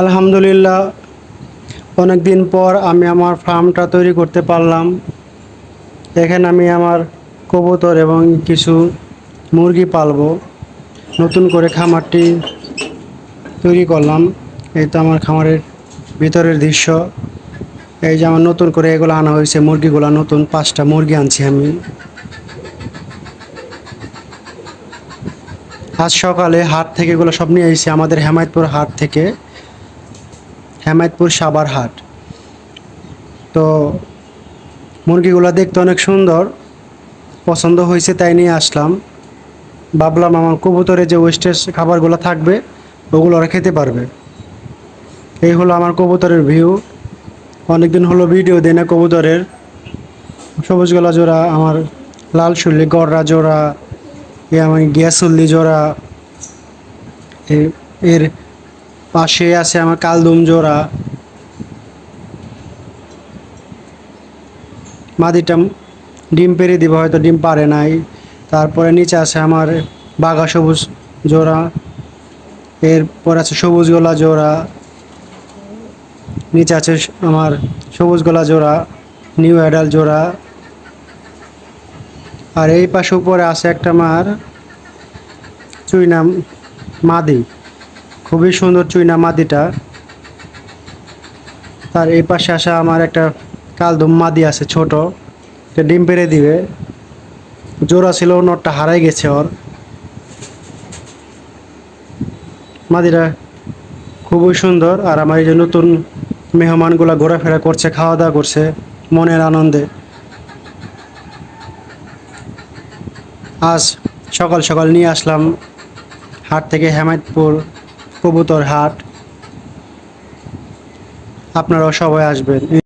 আলহামদুলিল্লাহ অনেক দিন পর আমি আমার ফার্মটা তৈরি করতে পারলাম। এখানে আমি আমার কবুতর এবং কিছু মুরগি পালবো। নতুন করে খামারটি তৈরি করলাম। এই তো আমার খামারের ভিতরের দৃশ্য। এই যে আমার নতুন করে এগুলো আনা হয়েছে, মুরগিগুলো নতুন পাঁচটা মুরগি আনছি আমি। আজ সকালে হাট থেকে এগুলো সব নিয়ে এসেছি, আমাদের হেমায়তপুর হাট থেকে। হেমায়তপুর সাবার হাট। তো মুরগিগুলো দেখতে অনেক সুন্দর, পছন্দ হয়েছে তাই নিয়ে আসলাম। ভাবলাম আমার কবুতরে যে ওয়েস্টেজ খাবারগুলো থাকবে, ওগুলো ওরা খেতে পারবে। এই হলো আমার কবুতরের ভিউ। অনেকদিন হলো ভিডিও দেয় না কবুতরের। সবুজ গলা জোড়া, আমার লাল শুল্লি গররা জোড়া এ আমার গিয়াসুল্লি জোড়া এর পাশে আছে আমার কালদুম জোড়া। মাদিটা ডিম পেরে দিব, হয়তো ডিম পারে নাই। তারপরে নিচে আছে আমার বাঘা সবুজ জোড়া। এরপর আছে সবুজ গলা জোড়া। নিচে আছে আমার সবুজ গলা জোড়া, নিউ অ্যাডাল জোড়া। আর এই পাশে উপরে আছে একটা মার চুইনা মাদি। খুবই সুন্দর চুইনা মাদিটা। তার এই পাশে আসা আমার একটা কালদম মাদি আছে ছোট ডিম পেরে দিবে। জোড়া ছিল, নটটা হারাই গেছে ওর। মাদিটা খুবই সুন্দর আর আমার এই যে নতুন মেহমানগুলা ঘোরাফেরা করছে খাওয়া দাওয়া করছে, মনের আনন্দে। আজ সকাল সকাল নিয়ে আসলাম হাট থেকে হেমায়তপুর কবুতর হাট। আপনারাও সবাই আসবেন।